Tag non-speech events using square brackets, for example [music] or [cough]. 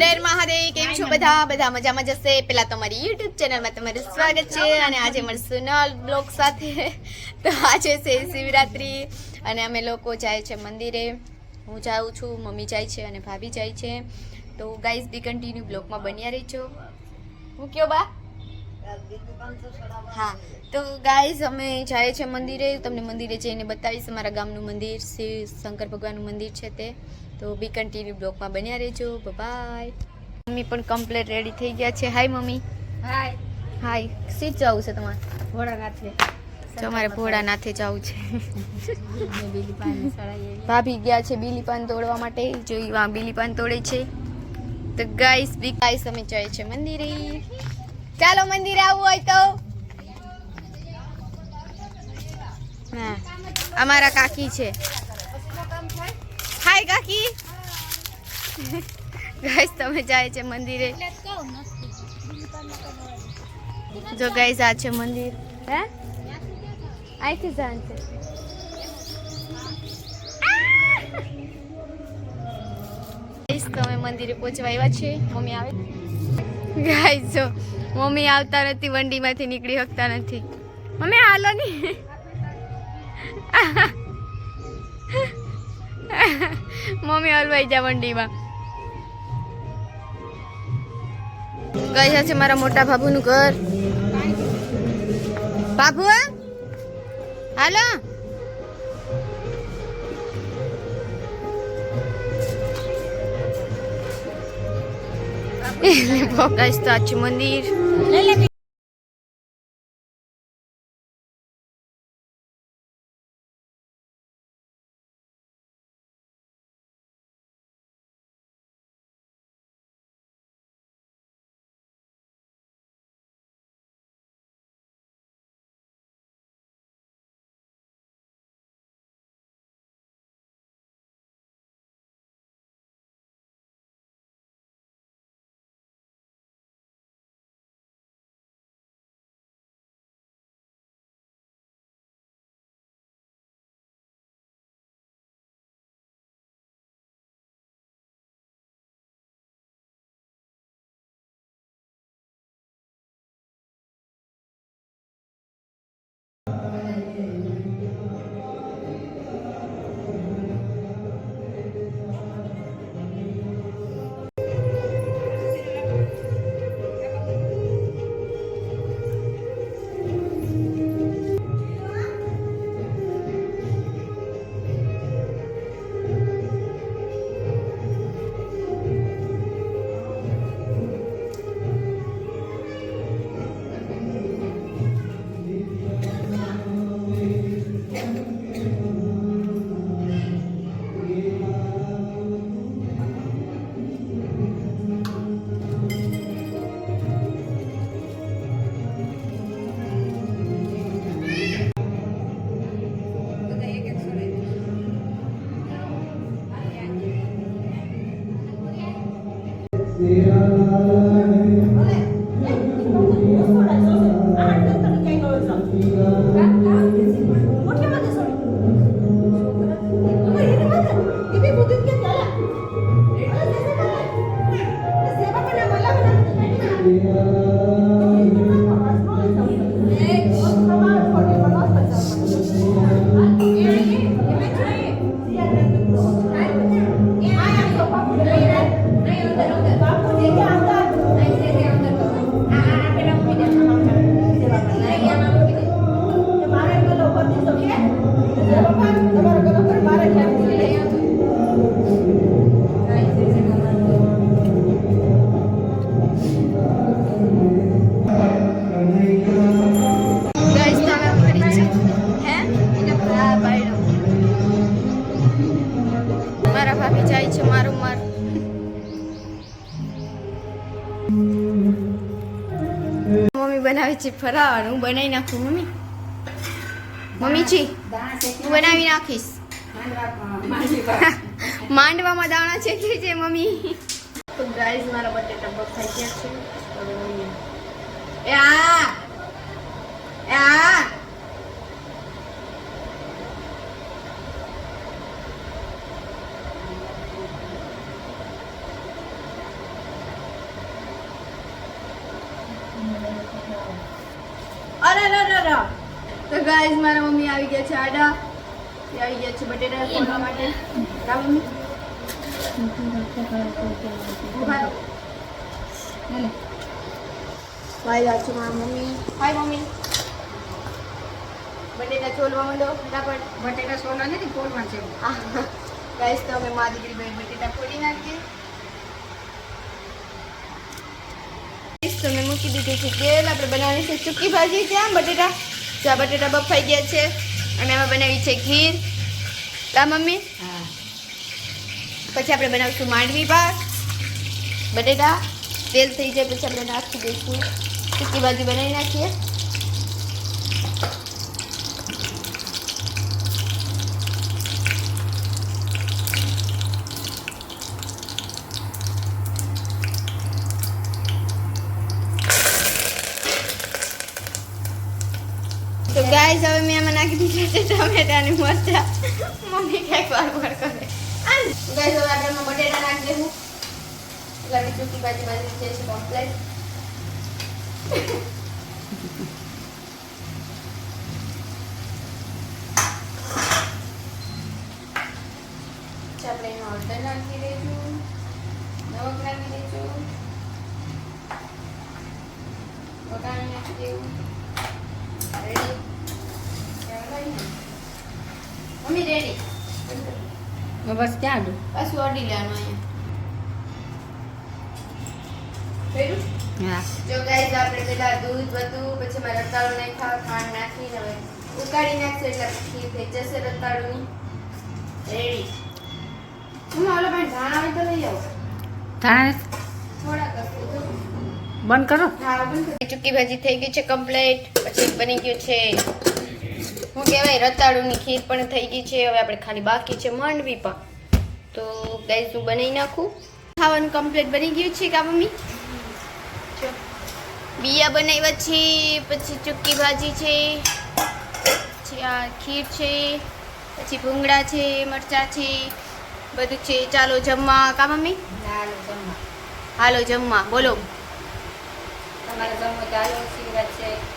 હરેર મહાદેવ કેમ છો બધા? બધા મજામાં જશે? પેલા તો મારી યુટ્યુબ ચેનલમાં તમારું સ્વાગત છે અને આજે મળશું નલ બ્લોગ સાથે. તો આજે છે શિવરાત્રિ અને અમે લોકો જાય છે મંદિરે. હું જાઉં છું મમ્મી જાય છે અને ભાભી જાય છે. તો ગાઈઝ બી કન્ટિન્યુ બ્લોગમાં બન્યા રહેજો. હું કયો બા? હા તો ગાઈઝ અમે જાય છે મંદિરે. તમને મંદિરે જઈને બતાવીશ. અમારા ગામનું મંદિર શિવ શંકર ભગવાનનું મંદિર છે તે. તો બી કન્ટિન્યુ બ્લોગમાં બન્યા રહેજો. બાય મમ્મી પણ કમ્પ્લેટ રેડી થઈ ગયા છે. Hi mummy. હાય હાય સી જવું છે તમારે? ભોળાનાથે. તમારે ભોળાનાથે જવું છે. ભાભી ગયા છે બીલી પાન તોડવા માટે. જોઈ વા બીલી પાન તોડે છે. તો ગાઈસ બી ગાઈસ અમે જાય છે મંદિરે. ચાલો મંદિરે આવવું હોય તો. હા, અમારા કાકી છે. હાય કાકી. ગાઈસ તમે જાય છે મંદિરે. જો ગાઈસ આ છે મંદિર. હે? અહીંથી જાણ છે. તમે મંદિરે પહોંચવા આવ્યા છે મમ્મી આવે. ગાઈસ જો મમ્મી આવતા નથી વંડીમાંથી નીકળી શકતા નથી. મમ્મી હાલો ની. મમ્મી હલવાઈ જા વંડીમાં. ગયા છે મારા મોટા બાબુનું ઘર. બાબુ હાલો. પોકાશ [laughs] તો આછું મંદિર. ગાઈસ મમ્મી બનાવે છે ફરાળ. હું બનાવી નાખું, મમ્મી. મમ્મી જી હું બનાવી નાખીશ. માંડવામાં દાણા છે કે છે, મમ્મી. તો ગાઈઝ મારા બટેટા બફાઈ ગયા છે. એ આ આ. અરે અરે અરે તો ગાઈઝ મારા મમ્મી આવી ગયા છે આડા. એ આવી ગયા છે બટેટા ફોડવા માટે. કા મમ્મી. ભાઈ ગયા છે મારા મમ્મી. Hi mummy. બટેટા છોલવા માંડો ફટાફટ. બટેટા છોલવા નથી કોલમાં છે. [laughs] ગાઈસ તો અમે મારી દીકરી ભાઈ બટેટા ફોડી નાખીએ. તો મેં મૂકી દીધી છે તેલ. આપણે બનાવવાની છે ચૂકી ભાજી ત્યાં બટેટા જો આ બટેટા બફાઈ ગયા છે. અને એમાં બનાવી છે ખીર. કા મમ્મી? હા. પછી આપણે બનાવીશું માંડવી પાક બટેટા તેલ થઈ જાય પછી આપણે નાખી દઈશું. ચૂકી ભાજી બનાવી નાખીએ. તો ગાઈસ હવે મેં આમાં નાખી દીધી છે ટમેટા અને મરચા મમ્મી કંઈક વાર વાર કરે ગાઈસ હવે આપણે આમાં બટેટા નાખી દેવું એટલે આપણી ચૂકી ભાજી બાજી છે કમ્પ્લેટ આપણે એમાં હળદર નાખી દઈશું નમક નાખી દઈશું વટાણા નાખી દેવું રેડી મમ્મી રેડી બસ ક્યાં દઉં બસ અડી લેવાનું અહીંયા. હા. જો ગાઈસ આપણે પેલા દૂધ બધું પછી મારા રતાળો નાખ્યા ખાંડ નાખીને હવે ઉકાળી નાખશે એટલે ખીર થઈ જશે રતાળું રેડી હું ઓલો ભાઈ ધાણા હોય તો લઈ આવો. ધાણા બંધ કરો. ચૂકી ભાજી થઈ ગઈ છે કમ્પ્લીટ પછી બની ગયું છે હું કહેવાય રતાળુની ખીર પણ થઈ ગઈ છે હવે આપણે ખાલી બાકી છે માંડવી પણ. તો ગાઈઝ હું બનાવી નાખું. ખાવાનું કમ્પ્લીટ બની ગયું છે કા મમ્મી? જો. બિયા બનાવ્યા છે પછી ચુક્કી ભાજી છે પછી આ ખીર છે પછી ભૂંગળા છે મરચાં છે બધું છે. ચાલો જમવા કા મમ્મી? હાલો જમવા. હાલો જમવા બોલો. તમારે જમવા ચાલો છે.